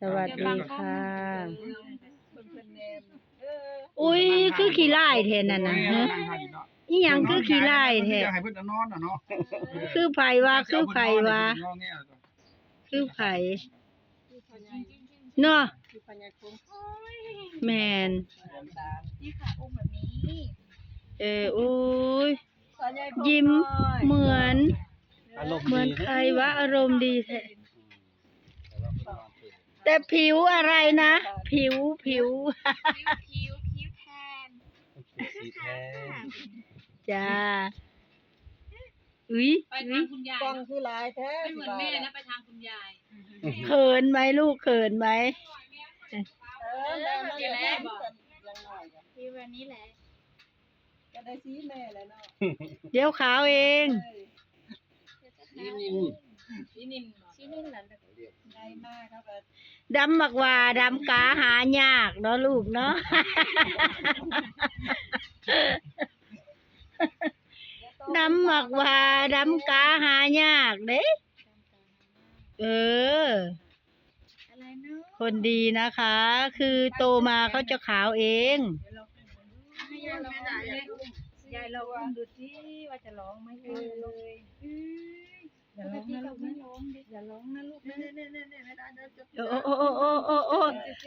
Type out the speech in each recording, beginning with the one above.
สวัสดีค่ะ อุ้ยคือขี้ไล่แทนน่ะนะฮะอีหยังคือขี้ไล่แท้อยากให้เพิ่นเอานอนน่ะเนาะคือไผว่าคือไผว่าคือไผเนาะแมนนี่ค่ะอุ้มแบบนี้เออโอ้ยยิ้มเหมือนอารมณ์เหมือนดีใครวะอารมณ์ดีแท้ แต่ผิวอะไรนะ ผิวผิวคิ้วคิ้วคิ้วแทนสีแท้จ้าอุ้ยไปทางคุณยายกล้องคือหลายแท้ไม่เหมือนแม่นะไปทางคุณยายเขินไหมลูกเขินไหมเออแล้วนั่นแหละบอกยังน้อยก็คิ้วแบบนี้แหละก็ได้ซีแม่แล้วเนาะเดี๋ยวขาวเอง นี่นี่ชี้นินชี้นิ่งเหรอได้มากครับแบบดำบักว่าดำกาหายากเนาะลูกเนาะดำบักว่าดำกาหายากเด้เอออะไรเนาะคนดีนะคะ คือโตมาเขาจะขาวเองให้ยายลองยายลองดูสิว่าจะร้องไหมเออเลยอย่าร้องนะลูกไม่ร้องดิอย่าร้องนะลูกนะ โอ้โอ้โอ้โอ้โอ้โอ้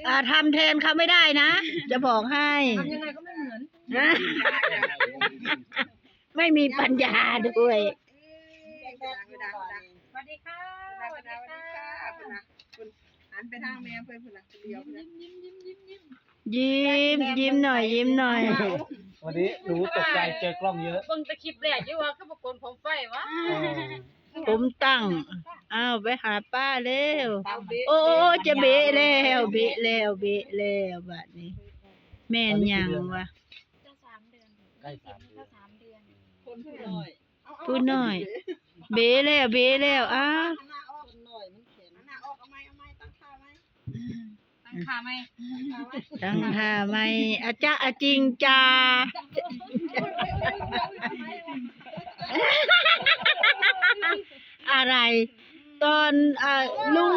อ่าทำแทนเขาไม่ได้นะ จะบอกให้ทำยังไงก็ไม่เหมือน ไม่มีปัญญาด้วย สวัสดีค่ะสวัสดีค่ะหันไปทางแม่เพิ่นพุ่นน่ะเดียวพุ่นน่ะยิ้มยิ้มยิ้มยิ้มยิ้มยิ้มหน่อย ยิ้มหน่อยวันนี้หนูตกใจเจอกล้องเยอะ เบิ่งแตะคลิปแรกอยู่ว่าคือบ่กลผมไฟวะ ผมตั้ง อ้าวไปหาป้าเร็วโอ้โอ้โอ้จะเบะแล้วเบะแล้วเบะแล้วบัดนี้ แม่นยังวะจะสามเดือนใกล้สามเดืก็อนสามเดือน คนผู้น้อยพูดหน่อย เบะแล้วเบะแล้วอ้าหน้าออกคนน้อยมันเข็นหน้าออกเอาไม้เอาไม้ตั้งค่าไว้ตั้งค่าไหมตั้งท่าไม่อาจ้าอาจริงจ้า อะไร ตอนอ่าลุง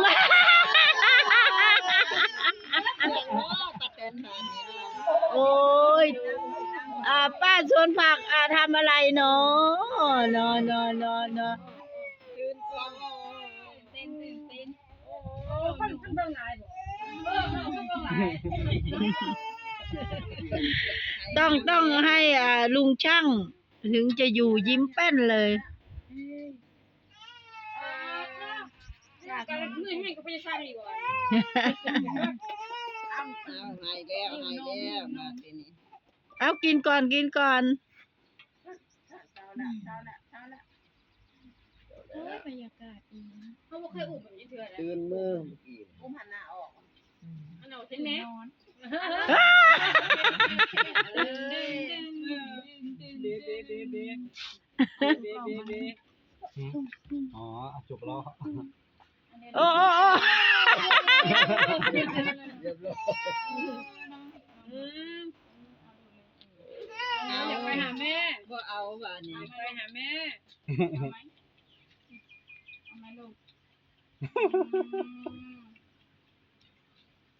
โอ้ยอ่าป้าสวนผักอ่าทำอะไรเนาะเนาะเนาะเนาะเนาะตื่นอนต้นตื่นต้องต้องต้องให้อ่าลุงช่าง ถึงจะอยู่ยิ้มแป้นเลย อยา กกันมือให้ก็ไปสร้างดีกว่าเอาหายแล้วหายแล้วมาทีนี้เอากินก่อนกินก่อนเช้าละเช้าละเช้าละโอ้ยบรรยากาศดีนะเขาบ่เคยอุ้มแบบนี้เทื่อนะตื่นมืออุ้มหันหน้าออกอันเอาเห็นแหน่นอนเด้เด้เด้เด้เด้เด้เด้อ๋อเอาจุกล้อ โอ้โอ้โอ้อยากไปหาแม่บ่เอาบ่านี้อยากไปหาแม่เอาไหมลูก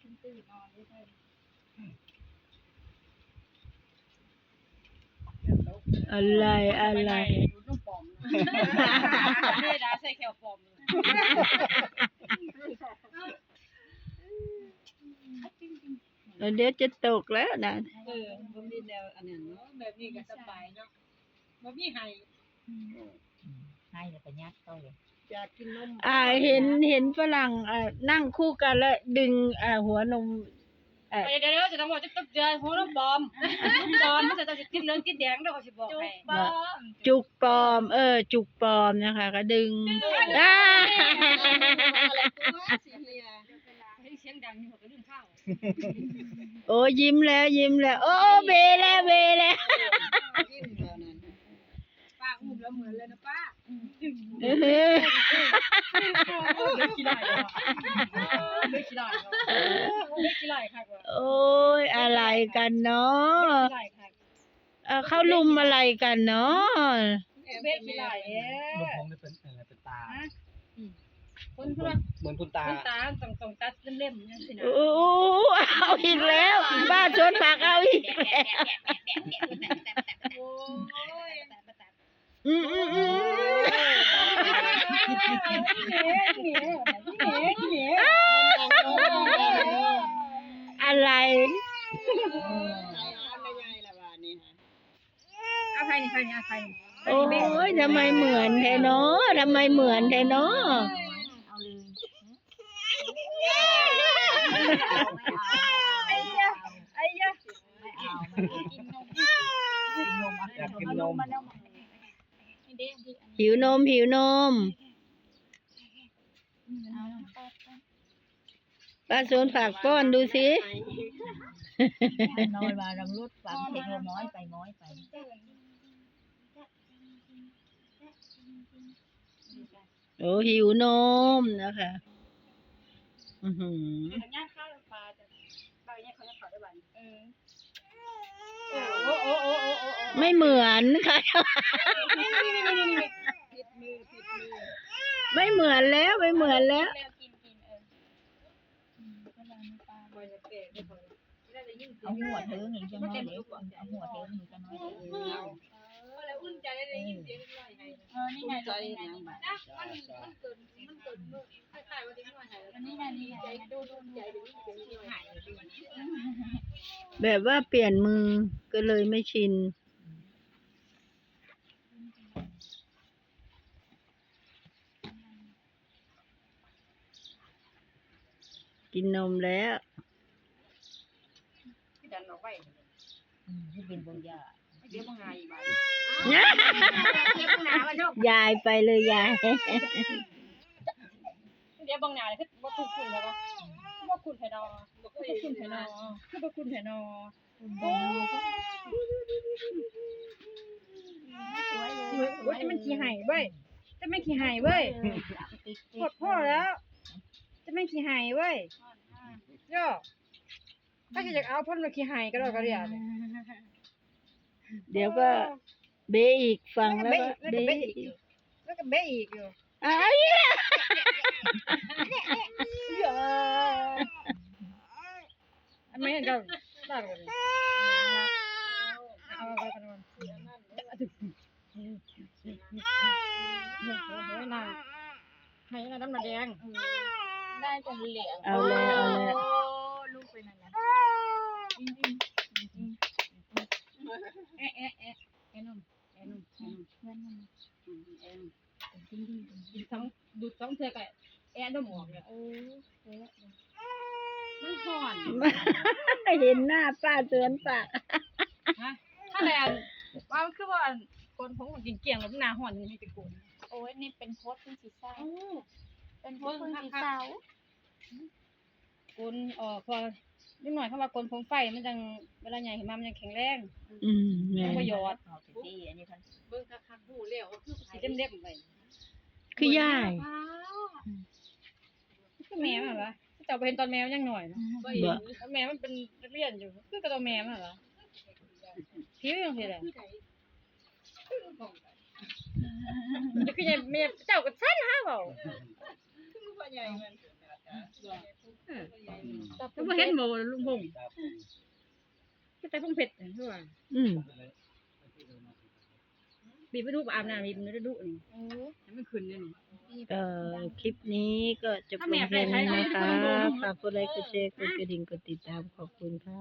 ฉันตื่นนอนด้วยอะไรอะไรแม่ดาใส่แขวปลอมเเดี๋ยวจะตกแล้วนะเออบ่มีแนวอันนั้นเนาะแบบนี้ก็สบายเนาะบ่มีให้อยากกินนมอ่าเห็นเห็นฝรั่งอ่านั่งคู่กันแล้วดึงอ่าหัวนม เดี๋ยวๆจะต้องบอกจะตบเจอหัวน้ำปลอมปลอมมันจะจะกินเหลืองกินแดงเด้อเขาสิบอกให้จุกปลอม เออ จุกปลอมนะคะ ก็ดึงอ่าอะไรตัวสิเฮียเสียงดังนี่เขาก็ลืมข้าวโอ้ยิ้มแล้วยิ้มแล้ว โอ้เบแล้วเบแล้วกินเท่านั้นป้าอุ้มแล้วเหมือนเลยนะป้าเออ ไม่ขี้ได้ไม่ขี้ได้ไม่ขี้ได้ค่ะว่าโอ้ยอะไรกันเนาะขี้ได้ค่ะเอ่อเขาลุมอะไรกันเนาะเบ๊ขี้ได้เอ๊ลูกผมนี่เป็นอะไรเป็นตาคนเพื่อเหมือนคุณตาคนตาต้องต้องตัดเล่มๆนั่นสินะโอ้เอาอีกแล้วป้าชวนผักเอาอีกแล้วอืมอืมอืม อะไรเอาใครนี่ใครนี่เอาใครนี่โอ้ยทำไมเหมือนแทเนาะทำไมเหมือนแท้เนาะไอ้ยะอยากกินนมหิวนมหิวนม ป้าชวนผักป้อนดูสิน้อยมาลำรุดฝังเทคโนม้อยไปม้อยไปโอ้หิวนมนะคะอือหือย่างข้าวปลา จะปลาเนี่ยเขาจะขอได้บ้านเออโอ้โอ้โอ้โอ้โอ้โอ้ไม่เหมือนค่ะไม่เหมือนแล้วไม่เหมือนแล้วเอาหัวเธอหนึ่งจะน้อยเด็กเอาหัวเธอหนึ่งจะน้อยเด็กเออนี่ไงใจนะบัดนี่ไงนี่ไงดูดูใจดูหายแบบว่าเปลี่ยนมือก็เลยไม่ชิน กินนมแล้วดันออกไปที่เป็นบงยาเดี๋ยวมึงหายอีกบ้านยายไปเลยยาย เดี๋ยวบางนาเลยคือว่าคุณคุณแล้วก็ว่าคุณไทยนอว่าคุณไทยนอคือว่าคุณไทยนอว่าจะมันขี้หายเว้ยจะไม่ขี้หายเว้ยกดพ่อแล้วจะ ไม่ขี้หายเว้ยย่อถ้าจะอยากเอาพ่นมาขี้หายก็ได้ก็เรียกเดี๋ยวก็เบะอีกฟังแล้วก็แล้วก็เบะเบะอีกอีอกยู่แล้วก็เบะอีกอยู่อ้าวเนี่ยอันไม่เห็นก็ได้กันเลยเอาไปกันวันน่ะให้น่ะน้ำมาแดง ได้จนเหลียงเอาเลยเอาเลยลูกเป็นอะไรเอ๊ะเอ๊ะเอ๊ะเอ๊ะนุ่มเอ๊ะนุ่มเอ๊ะนุ่มเพื่อนมันเอ๊ะดูท้องดูท้องเธอกับแอะนุ่มออกเนี่ยโอ้มันห่อนเห็นหน้าป้าเตือนปากฮะถ้าแลนว่ามันคือว่าคนผมมันกินเกี่ยงแล้วมันหนาห่อนนี่เป็นกูโอ้ยนี่เป็นโพสต์เป็นสีเศร้า เป็นโพสต์เป็นสีเศร้าคนเอ่อพอนิดหน่อยเข้ามาคนผมไฟมันจังเวลาใหญ่ขึ้นมามันยังแข็งแรงอืมแม่มันประโยชน์เอาไปที่อันนี้ท่านสีเล็มๆไปคือย่ายคือแมวเหรอเจ้าไปเห็นตอนแมวยังหน่อยเนาะบ่แล้วแมวมันเป็นนักเรียนอยู่คือกับตัวแมวเหรอผิวยังไงล่ะจะคือยังแม่เจ้าก็สั้นฮะเปล่า แล้วบ่เห็นบ่ลุงพงษ์ก็แต่พงเพชรคือว่าอืมบีบไปดูอาบน้ำบีบไปดูนี่ให้มันขึ้นนี่เอ่อคลิปนี้ก็จะเป็นแค่นี้นะคะฝากกดไลค์กดแชร์กดกระดิ่งกดติดตามขอบคุณค่ะ